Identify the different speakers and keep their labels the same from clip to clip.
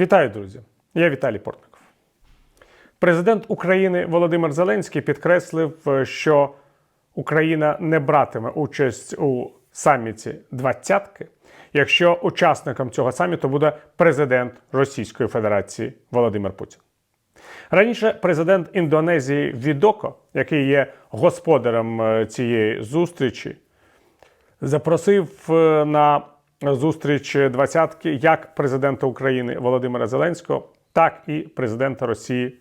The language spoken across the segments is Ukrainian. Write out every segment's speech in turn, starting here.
Speaker 1: Вітаю, друзі! Я Віталій Портников. Президент України Володимир Зеленський підкреслив, е, що Україна не братиме участь у саміті двадцятки, якщо учасником цього саміту буде президент Російської Федерації Володимир Путін. Раніше президент Індонезії Відоко, який є господарем е, цієї зустрічі, запросив е, на зустріч двадцятки як президента України Володимира Зеленського, так і президента Росії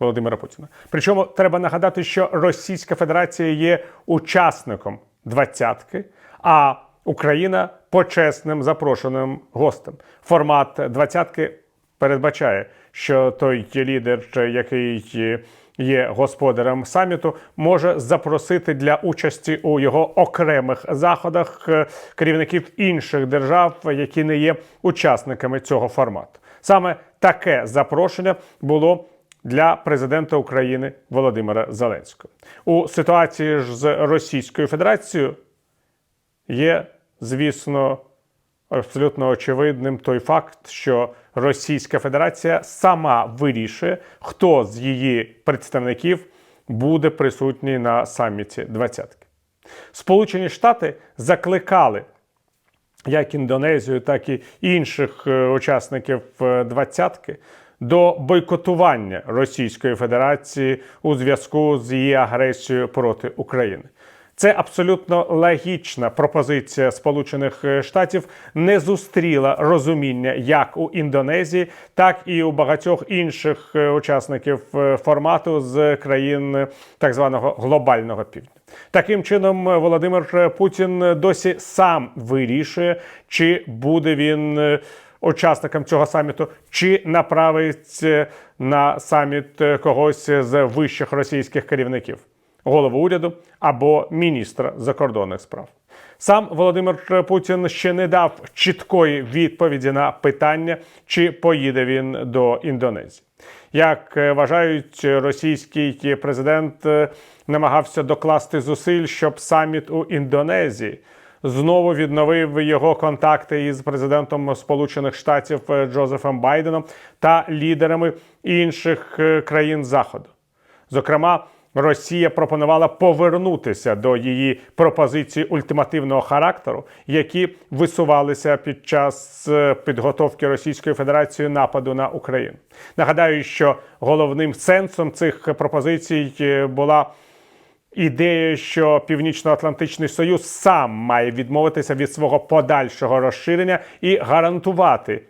Speaker 1: Володимира Путіна. Причому треба нагадати, що Російська Федерація є учасником двадцятки, а Україна почесним запрошеним гостем. Формат двадцятки передбачає, що той лідер, який є господарем саміту, може запросити для участі у його окремих заходах е, керівників інших держав, які не є учасниками цього формату. Саме таке запрошення було. Для президента України Володимира Зеленського у ситуації ж з Російською Федерацією є, звісно, абсолютно очевидним той факт, що Російська Федерація сама вирішує, хто з її представників буде присутній на саміті двадцятки. Сполучені Штати закликали як Індонезію, так і інших е, учасників е, двадцятки до бойкотування Російської Федерації у зв'язку з її агресією проти України. Це абсолютно логічна пропозиція Сполучених Штатів не зустріла розуміння як у Індонезії, так і у багатьох інших е, учасників е, формату з країн так званого глобального півдня. Таким чином, Володимир Путін досі сам вирішує, чи буде він. е, Учасникам цього саміту чи направить е, на саміт е, когось з вищих російських керівників голову уряду або міністра закордонних справ. Сам Володимир Путін ще не дав чіткої відповіді на питання, чи поїде він до Індонезії. Як е, вважають, російський президент е, намагався докласти зусиль, щоб саміт у Індонезії знову відновив його контакти із президентом Сполучених Штатів е, Джозефом Байденом та лідерами інших країн Заходу. Зокрема, Росія пропонувала повернутися до її пропозицій ультимативного характеру, які висувалися під час е, підготовки Російської Федерації нападу на Україну. Нагадаю, що головним сенсом цих пропозицій е, була ідея, що Північно-Атлантичний Союз сам має відмовитися від свого подальшого розширення і гарантувати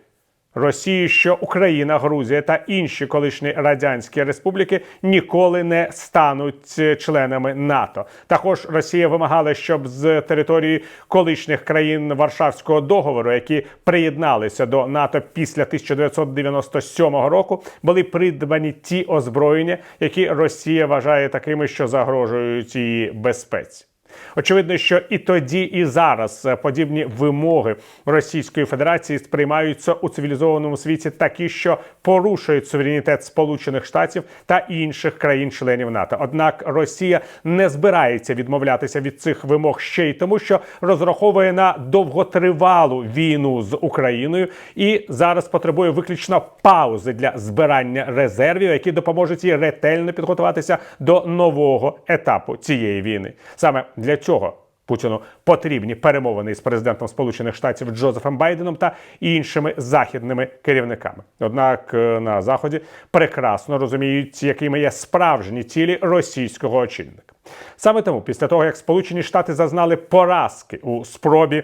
Speaker 1: Росії, що Україна, Грузія та інші колишні радянські республіки ніколи не стануть е, членами НАТО. Також Росія вимагала, щоб з території колишніх країн Варшавського договору, які приєдналися до НАТО після 1997 року, були придбані ті озброєння, які Росія вважає такими, що загрожують її безпеці. Очевидно, що і тоді, і зараз подібні вимоги Російської Федерації сприймаються у цивілізованому світі такі, що порушують суверенітет Сполучених Штатів та інших країн-членів НАТО. Однак Росія не збирається відмовлятися від цих вимог ще й тому, що розраховує на довготривалу війну з Україною і зараз потребує виключно паузи для збирання резервів, які допоможуть їй ретельно підготуватися до нового етапу цієї війни. Саме для цього Путіну потрібні перемовини з президентом Сполучених Штатів Джозефом Байденом та іншими західними керівниками. Однак е, на заході прекрасно розуміють, якими є справжні цілі російського очільника. Саме тому, після того як Сполучені Штати зазнали поразки у спробі.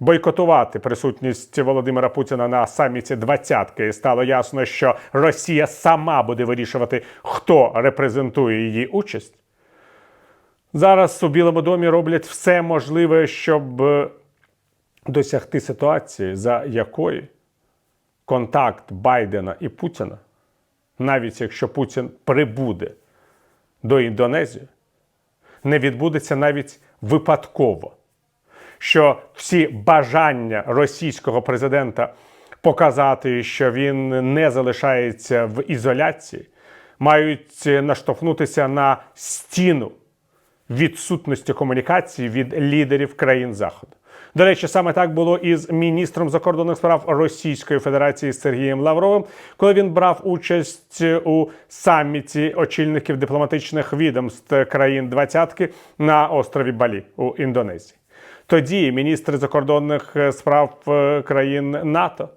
Speaker 1: Бойкотувати присутність Володимира Путіна на саміті двадцятки стало ясно, що Росія сама буде вирішувати, хто репрезентує її участь. Зараз у Білому домі роблять все можливе, щоб е, досягти ситуації, за якої контакт Байдена і Путіна, навіть якщо Путін прибуде до Індонезії, не відбудеться навіть випадково. Що всі бажання російського президента показати, що він не залишається в ізоляції, мають наштовхнутися на стіну відсутності комунікації від лідерів країн Заходу. До речі, саме так було і з міністром закордонних справ Російської Федерації Сергієм Лавровим, коли він брав участь у саміті очільників дипломатичних відомств країн двадцятки на острові Балі у Індонезії. Тоді міністри закордонних справ е, країн НАТО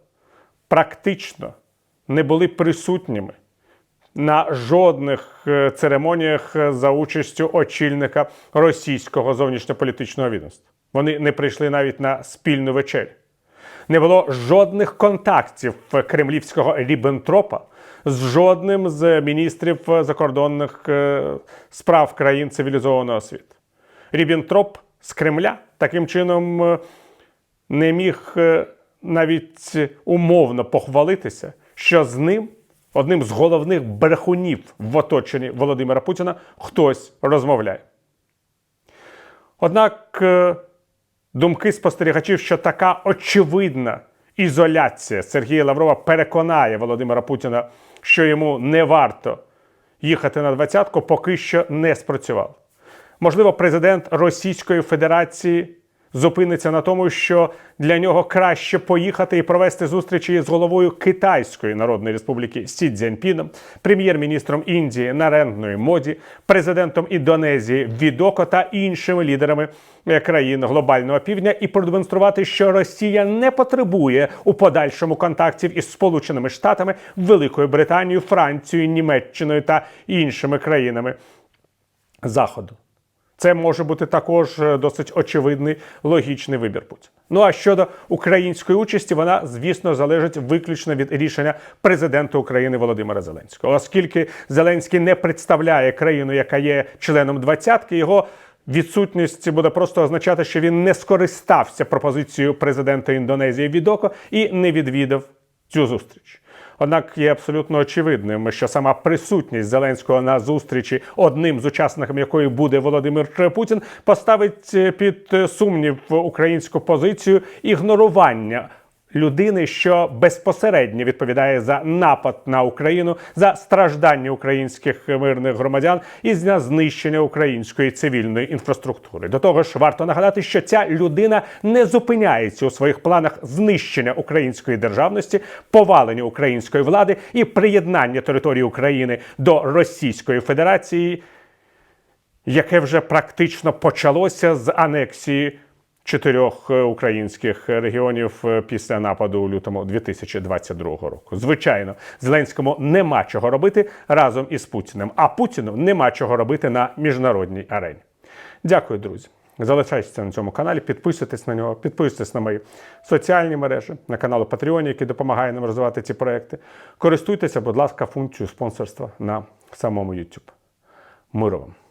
Speaker 1: практично не були присутніми на жодних е, церемоніях е, за участю очільника російського зовнішньополітичного відомства. Вони не прийшли навіть на спільну вечерю. Не було жодних контактів кремлівського Ріббентропа з жодним з міністрів закордонних е, справ країн цивілізованого світу. Ріббентроп з Кремля таким чином е, не міг е, навіть умовно похвалитися, що з ним, одним з головних брехунів в оточенні Володимира Путіна, хтось розмовляє. Однак е, думки спостерігачів, що така очевидна ізоляція Сергія Лаврова переконає Володимира Путіна, що йому не варто їхати на двадцятку, поки що не спрацював. Можливо, президент Російської Федерації зупиниться на тому, що для нього краще поїхати і провести зустрічі з головою Китайської Народної Республіки Сі Цзяньпіном, прем'єр-міністром Індії Нарендною Моді, президентом Індонезії Відоко та іншими лідерами е, країн глобального півдня, і продемонструвати, що Росія не потребує у подальшому контактів із Сполученими Штатами, Великою Британією, Францією, Німеччиною та іншими країнами Заходу. Це може бути також е, досить очевидний логічний вибір Путіна. Ну а щодо української участі, вона звісно залежить виключно від рішення президента України Володимира Зеленського, оскільки Зеленський не представляє країну, яка є членом двадцятки, його. Відсутність буде просто означати, що він не скористався пропозицією президента Індонезії Відоко і не відвідав цю зустріч. Однак є абсолютно очевидним, що сама присутність Зеленського на зустрічі, одним з учасників якої буде Володимир Путін, поставить е, під сумнів українську позицію ігнорування. Людини, що безпосередньо відповідає за напад на Україну, за страждання українських мирних громадян і за знищення української цивільної інфраструктури. До того ж, варто нагадати, що ця людина не зупиняється у своїх планах знищення української державності, повалення української влади і приєднання території України до Російської Федерації, яке вже практично почалося з анексії чотирьох е, українських регіонів е, після нападу у лютому 2022 року. Звичайно, Зеленському нема чого робити разом із Путіним, а Путіну нема чого робити на міжнародній арені. Дякую, друзі. Залишайтеся на цьому каналі, підписуйтесь на нього, підписуйтесь на мої соціальні мережі, на канал Patreon, який допомагає нам розвивати ці проекти. Користуйтеся, будь ласка, функцією спонсорства на самому YouTube. Миру вам!